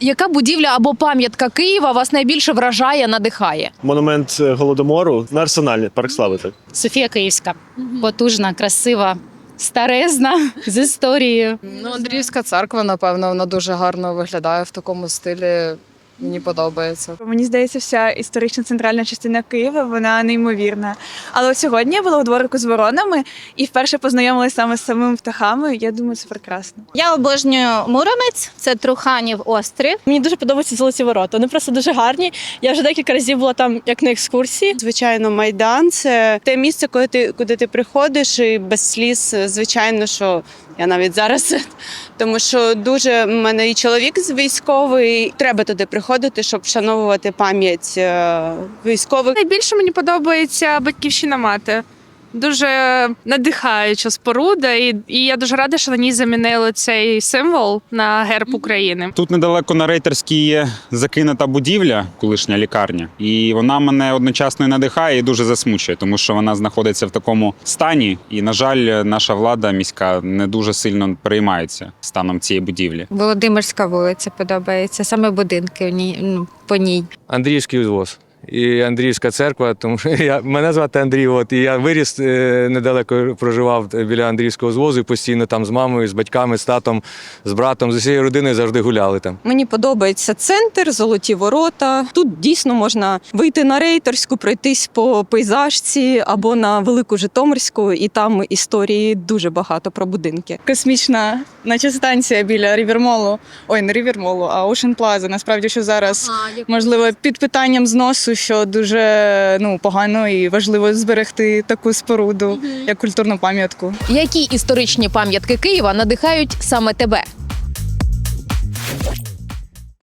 Яка будівля або пам'ятка Києва вас найбільше вражає, надихає? Монумент е, голодомору на арсеналі, парк слави. Так. Софія Київська. Потужна, красива, старезна з історією. Ну, Андріївська церква, напевно, вона дуже гарно виглядає в такому стилі. Мені подобається. Мені здається, вся історична центральна частина Києва вона неймовірна. Але от сьогодні я була у дворику з воронами і вперше познайомилася саме з самими птахами. Я думаю, це прекрасно. Я обожнюю Муромець, це Труханів острів. Мені дуже подобаються золоті ворота. Вони просто дуже гарні. Я вже декілька разів була там як на екскурсії. Звичайно, майдан це те місце, куди ти куди ти приходиш, і без сліз, звичайно, що я навіть зараз, тому що дуже в мене і чоловік з військовий. Треба туди приходити, щоб вшановувати пам'ять е, військових. Найбільше мені подобається батьківщина мати. Дуже надихаюча споруда, і, і я дуже рада, що на ній замінили цей символ на герб України. Тут недалеко на рейтерській є закинута будівля, колишня лікарня, і вона мене одночасно і надихає і дуже засмучує, тому що вона знаходиться в такому стані. І, на жаль, наша влада міська не дуже сильно переймається станом цієї будівлі. Володимирська вулиця подобається, саме будинки в ній, ну, по ній. Андріївський узвоз. І Андріївська церква, тому що я мене звати Андрій. От і я виріс е, недалеко проживав біля Андріївського звозу і постійно там з мамою, з батьками, з татом, з братом, з усією родиною завжди гуляли там. Мені подобається центр, золоті ворота. Тут дійсно можна вийти на рейтерську, пройтись по пейзажці або на велику Житомирську, і там історії дуже багато про будинки. Космічна, наче станція біля Рівермолу. Ой, не Рівермолу, а Ocean Plaza. Насправді, що зараз можливо під питанням зносу, що дуже ну погано і важливо зберегти таку споруду як культурну пам'ятку. Які історичні пам'ятки Києва надихають саме тебе?